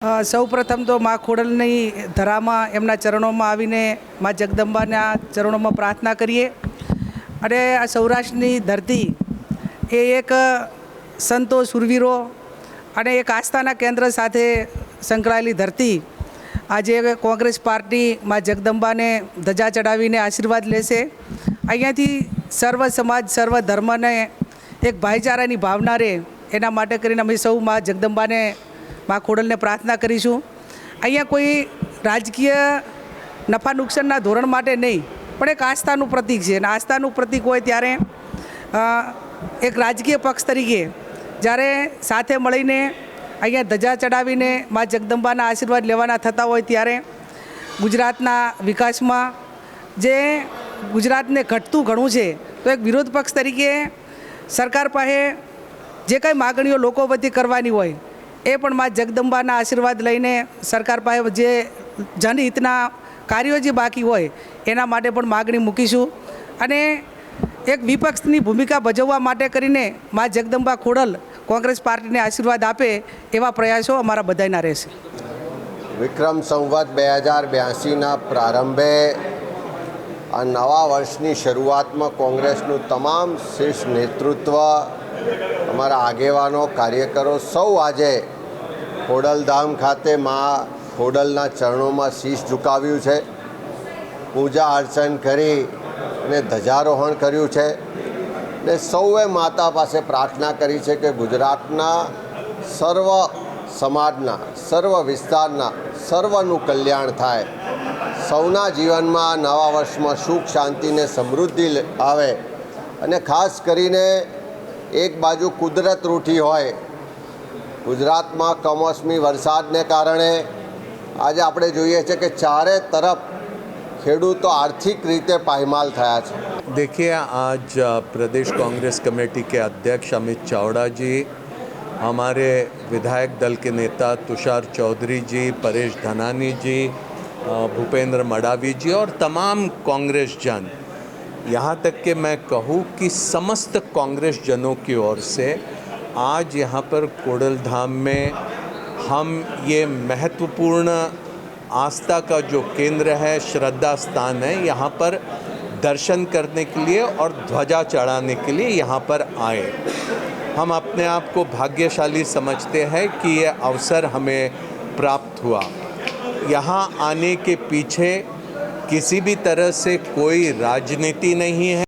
સૌ પ્રથમ તો મા ખોડલની ધરામાં એમના ચરણોમાં આવીને મા જગદંબાના ચરણોમાં પ્રાર્થના કરીએ. અને આ સૌરાષ્ટ્રની ધરતી એ એક સંતો સુરવીરો અને એક આસ્થાના કેન્દ્ર સાથે સંકળાયેલી ધરતી. આજે કોંગ્રેસ પાર્ટી મા જગદંબાને ધજા ચડાવીને આશીર્વાદ લેશે. અહીંયાથી સર્વ સમાજ, સર્વ ધર્મને એક ભાઈચારાની ભાવના રહે. એના માટે કરીને અમે સૌ મા જગદંબાને મા ખોડલને પ્રાર્થના કરીશું. અહીંયા કોઈ રાજકીય નફા નુકસાનના ધોરણ માટે નહીં, પણ એક આસ્થાનું પ્રતીક છે. અને આસ્થાનું પ્રતીક હોય ત્યારે એક રાજકીય પક્ષ તરીકે જ્યારે સાથે મળીને અહીંયા ધજા ચડાવીને મા જગદંબાના આશીર્વાદ લેવાના થતા હોય ત્યારે ગુજરાતના વિકાસમાં જે ગુજરાતને ઘટતું ઘણું છે, તો એક વિરોધ પક્ષ તરીકે સરકાર પાસે જે કંઈ માગણીઓ લોકો વતી કરવાની હોય એ પણ મા જગદંબાના આશીર્વાદ લઈને સરકાર પાસે જે જનહિતના કાર્યો જે બાકી હોય, એના માટે પણ માગણી મૂકીશું. અને એક વિપક્ષની ભૂમિકા ભજવવા માટે કરીને મા જગદંબા ખોડલ કોંગ્રેસ પાર્ટીને આશીર્વાદ આપે એવા પ્રયાસો અમારા બધાના રહેશે. વિક્રમ સંવત બે હજાર બ્યાસીના પ્રારંભે આ નવા વર્ષની શરૂઆતમાં કોંગ્રેસનું તમામ શીર્ષ નેતૃત્વ, અમારા આગેવાનો, કાર્યકરો સૌ આજે ખોડલધામ ખાતે મા ખોડલના ચરણોમાં શીશ ઝુકાવ્યું છે. પૂજા અર્ચન કરી અને ધ્વજારોહણ કર્યું છે. ને સૌએ માતા પાસે પ્રાર્થના કરી છે કે ગુજરાતના સર્વ સમાજના, સર્વ વિસ્તારના, સર્વનું કલ્યાણ થાય. સૌના જીવનમાં નવા વર્ષમાં સુખ શાંતિને સમૃદ્ધિ આવે. અને ખાસ કરીને એક બાજુ કુદરત રૂઠી હોય ગુજરાતમાં કમોસમી વરસાદને કારણે આજે આપણે જોઈએ છે કે ચારે તરફ ખેડૂતો આર્થિક રીતે પાયમાલ થયા છે देखिए आज अ, प्रदेश कांग्रेस कमेटी के अध्यक्ष अमित चावड़ा जी हमारे विधायक दल के नेता तुषार चौधरी जी परेश धनानी जी अ, भूपेंद्र मडावी जी और तमाम कांग्रेस जन यहाँ तक कि मैं कहूँ कि समस्त कांग्रेस जनों की ओर से आज यहाँ पर कोडल धाम में हम ये महत्वपूर्ण आस्था का जो केंद्र है, श्रद्धा स्थान है, यहाँ पर दर्शन करने के लिए और ध्वजा चढ़ाने के लिए यहाँ पर आए। हम अपने आप को भाग्यशाली समझते हैं कि ये अवसर हमें प्राप्त हुआ। यहाँ आने के पीछे किसी भी तरह से कोई राजनीति नहीं है।